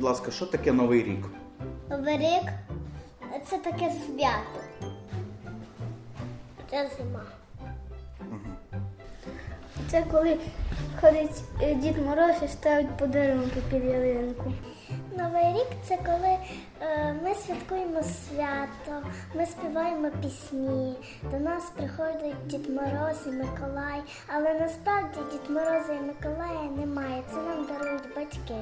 будь ласка, що таке Новий рік? Новий рік це таке свято. Це зима. Це коли ходить е, Дід Мороз і ставить подарунки під ялинку. Новий рік це коли е, ми святкуємо свято, ми співаємо пісні. До нас приходять Дід Мороз і Миколай, але насправді Дід Мороза і Миколая немає. Це нам дарують батьки.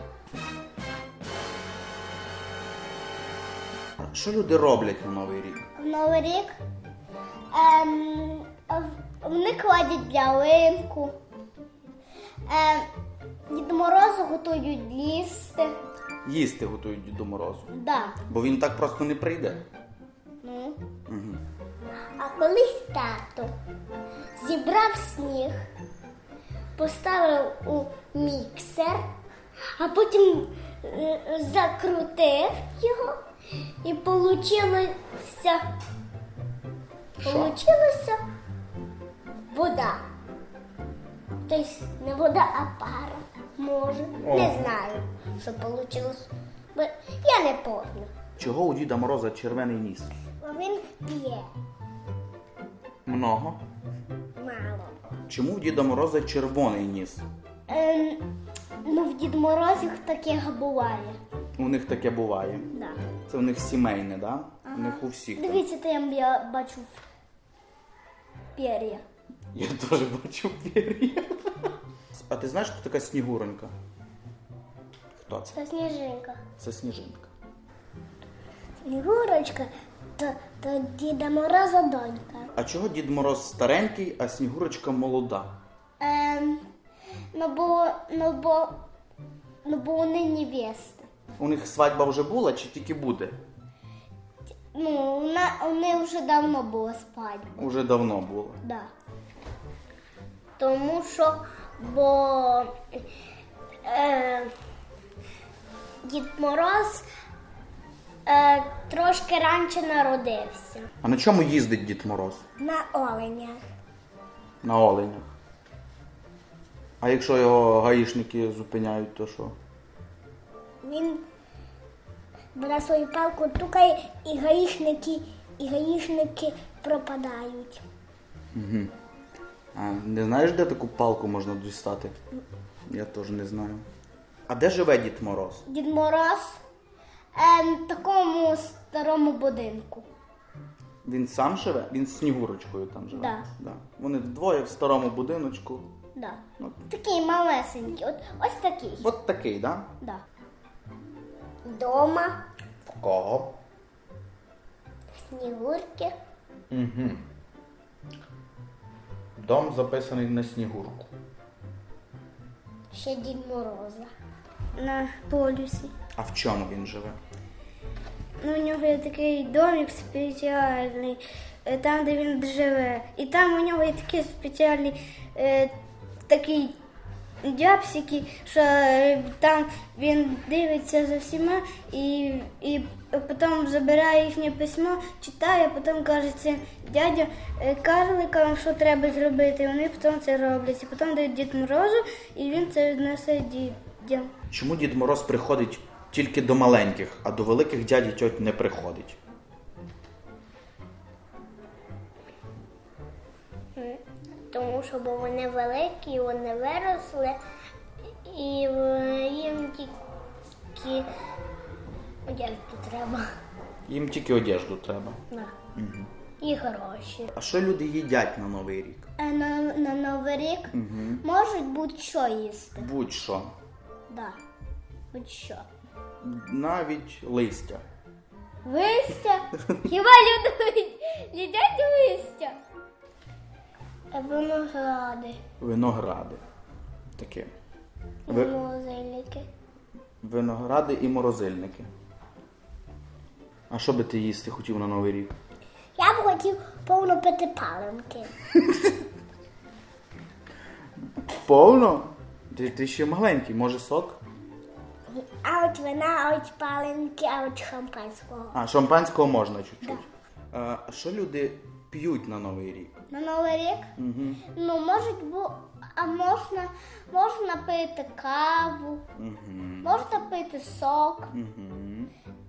Що люди роблять на Новий рік? В Новий рік ем, в- вони кладуть ялинку. Ем, Дід Морозу готують їсти. Їсти готують Діду Морозу. Да. Бо він так просто не прийде. Ну. Угу. А колись тато зібрав сніг, поставив у міксер, а потім е, закрутив його і получилося, Що? получилося вода. Тобто не вода, а пара. Може. О. Не знаю, що вийшло. Я не пам'ятаю. Чого у Діда Мороза червоний ніс? Бо він п'є Много. мало. Чому у Діда Мороза червоний ніс? Ем, ну, в Дід Морозів таке буває. У них таке буває. Да. Це у них сімейне, да? У них у всіх. так. Дивіться, там я бачу пер'я. Я теж бачу пір'я. А ти знаєш, хто така снігуронька? Хто це? Це сніжинка. Це сніжинка. Снігурочка, то, то Діда Мороза донька. А чого Дід Мороз старенький, а снігурочка молода? Ем, ну, бо, ну, бо, ну, бо вони невести. У них свадьба вже була чи тільки буде? Ну, вона, вони вже давно була свадьба. Уже давно було. Да. Тому що, бо е, Дід Мороз е, трошки раніше народився. А на чому їздить Дід Мороз? На оленях. На оленях. А якщо його гаїшники зупиняють, то що? Він бере свою палку, тукає, і гаїшники, і гаїшники пропадають. А не знаєш, де таку палку можна дістати? Я теж не знаю. А де живе Дід Мороз? Дід Мороз е, в такому старому будинку. Він сам живе? Він з Снігурочкою там живе? Да. Да. Вони вдвоє в старому будиночку. Да. Ну, Такий малесенький, от, ось такий. от такий, да? Да. Дома В кого? снігурки. Угу. Дом записаний на Снігурку. Ще Дід Мороза. На полюсі. А в чому він живе? Ну, у нього є такий домик спеціальний, е, там, де він живе. І там у нього є такий спеціальний е, такий дябсики, що е, там він дивиться за всіма і, і потім забирає їхнє письмо, читає, потім каже це дядя е, карликам, що треба зробити. Вони потім це роблять. І потім дають Дід Морозу, і він це віднесе дітям. Чому Дід Мороз приходить тільки до маленьких, а до великих дядь тьоть не приходить? Тому що бо вони великі, вони виросли, і е, їм тільки одягти треба. Їм тільки одежду треба. На. І гроші. А що люди їдять на Новий рік? А на, на Новий рік можуть будь-що їсти. Будь-що. Да. Будь-що. Навіть листя. Листя? Хіба люди їдять листя? Виногради, Виногради. Таке. Ви... морозильники. Виногради і морозильники. А що би ти їсти хотів на Новий рік? Я б хотів повно пити паленки. Повно? Ти, ти ще маленький, може сок? А от вина, а от паленки, а от шампанського. А, шампанського можна чуть-чуть. А що люди п'ють на Новий рік? На Новий рік? Угу. Ну, можуть бу... а можна, можна пити каву, Угу. Можна пити сок. Угу.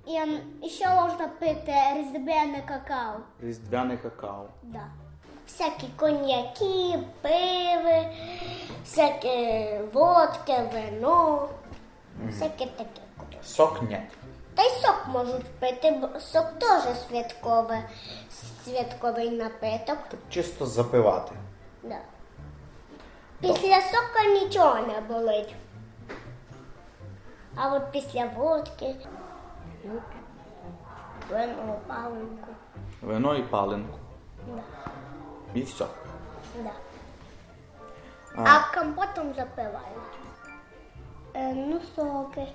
І, і ще можна пити різдвяне какао. Різдвяне какао. Да. Всякі коньяки, пиви, всяке водки, вино, всяке таке. Сок ні. Та й сок можуть пити, бо сок теж святкове, святковий напиток. Чисто запивати. Да. Після сока нічого не болить. А от після водки ну, вино, паленку. Вино і паленку. Да. І все. Да. А. А компотом запивають. Е, ну, соки,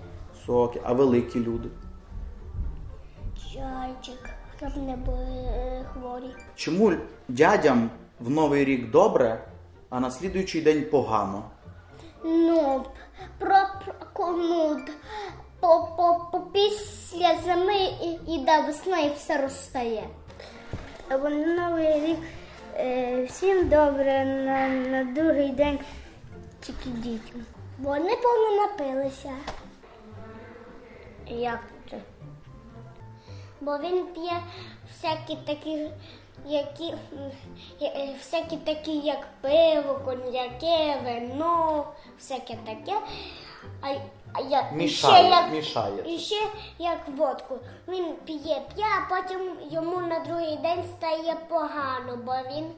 Соки. А великі люди. Чайчик, щоб не були е, хворі. Чому дядям в Новий рік добре, а на слідуючий день погано? Ну, про, про ну, по, по, по після зими і, і до весни все розстає. Або на Новий рік е, всім добре на, на другий день тільки дітям. Вони повно напилися. Як? Бо він п'є всякі такі, які, е, е, всякі такі, як пиво, коньяки, вино, всяке таке. А, а я, Мішає, ще як, мішає. І ще як водку. Він п'є, п'є, а потім йому на другий день стає погано, бо він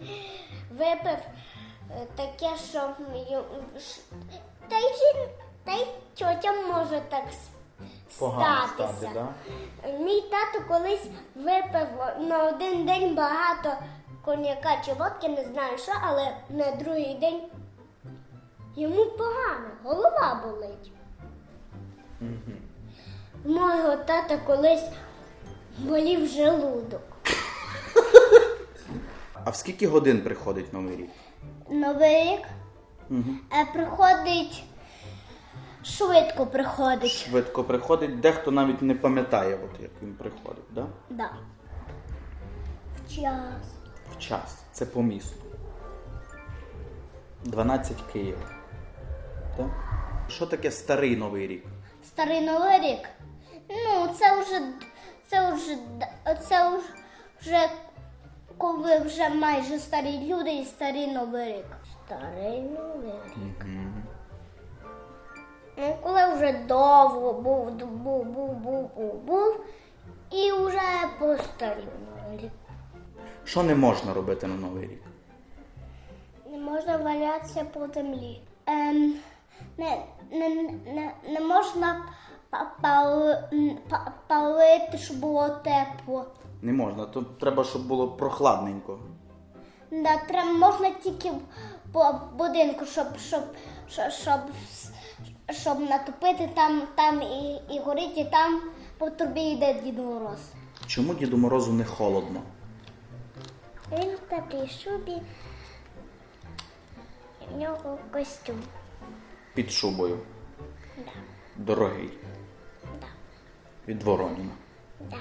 випив е, таке, що та й та й тьотям може так с- Погано статися. стати, да? Мій тато колись випив на один день багато коньяка чи водки, не знаю що, але на другий день йому погано, голова болить. У Мого тата колись болів желудок. А в скільки годин приходить Новий рік? Новий рік Угу. е, приходить швидко приходить. Швидко приходить, дехто навіть не пам'ятає, от як він приходить, да? Да. В час. В час. Це по місту. 12 Київ. Так? Що таке старий Новий рік? Старий новий рік. Ну, це вже це вже це вже- коли вже майже старі люди і старий новий рік. Старий новий рік. Коли вже довго був, був, був, був, був, був, і вже постарів новий рік. Що не можна робити на Новий рік? Не можна валятися по землі. Ем, не, не, не, не можна пали- палити, щоб було тепло. Не можна. Тут треба, щоб було прохладненько. Да, треба, можна тільки по будинку, щоб, щоб, щоб, щоб, щоб натопити там, там і, і горить, і там по трубі йде Дід Мороз. Чому Діду Морозу не холодно? Він в теплій шубі, в нього костюм. Під шубою. Дорогий. Від Вороніна. Да.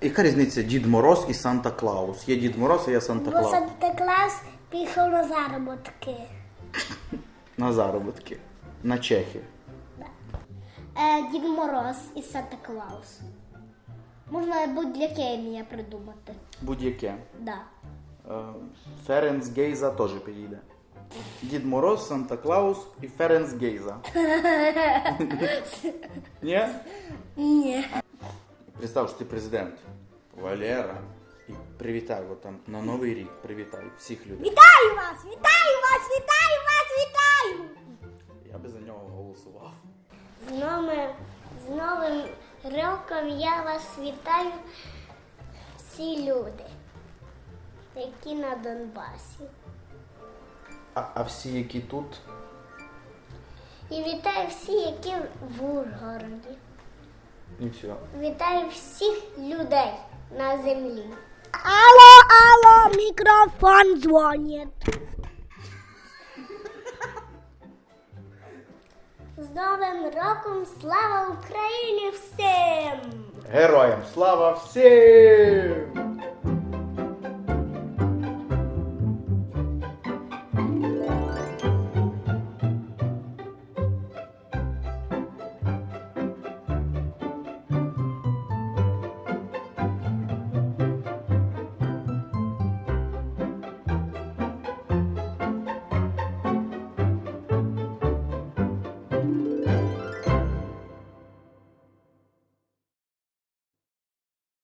Яка різниця Дід Мороз і Санта Клаус? Є Дід Мороз, а є Санта Бо Клаус. Санта Клаус пішов на заробітки. На заробітки. На Чехів. Е, Дід Мороз і Санта Клаус. Можна будь-яке ім'я придумати. Будь-яке. Да. Е, Ференц Гейза теж підійде. Дід Мороз, Санта Клаус і Ференц Гейза. Ні? Ні. Представ, що ти президент. Валера. І привітай його там на Новий рік. Привітай всіх людей. Вітаю вас! Вітаю вас! Вітаю вас! Вітаю! Я би за нього голосував. З новим, з новим роком я вас вітаю всі люди, які на Донбасі. А, а всі, які тут, І вітаю всі, які в Ужгороді. і все. Вітаю всіх людей на землі. Алло, алло, мікрофон дзвонить. З Новим роком слава Україні всім! Героям слава всім!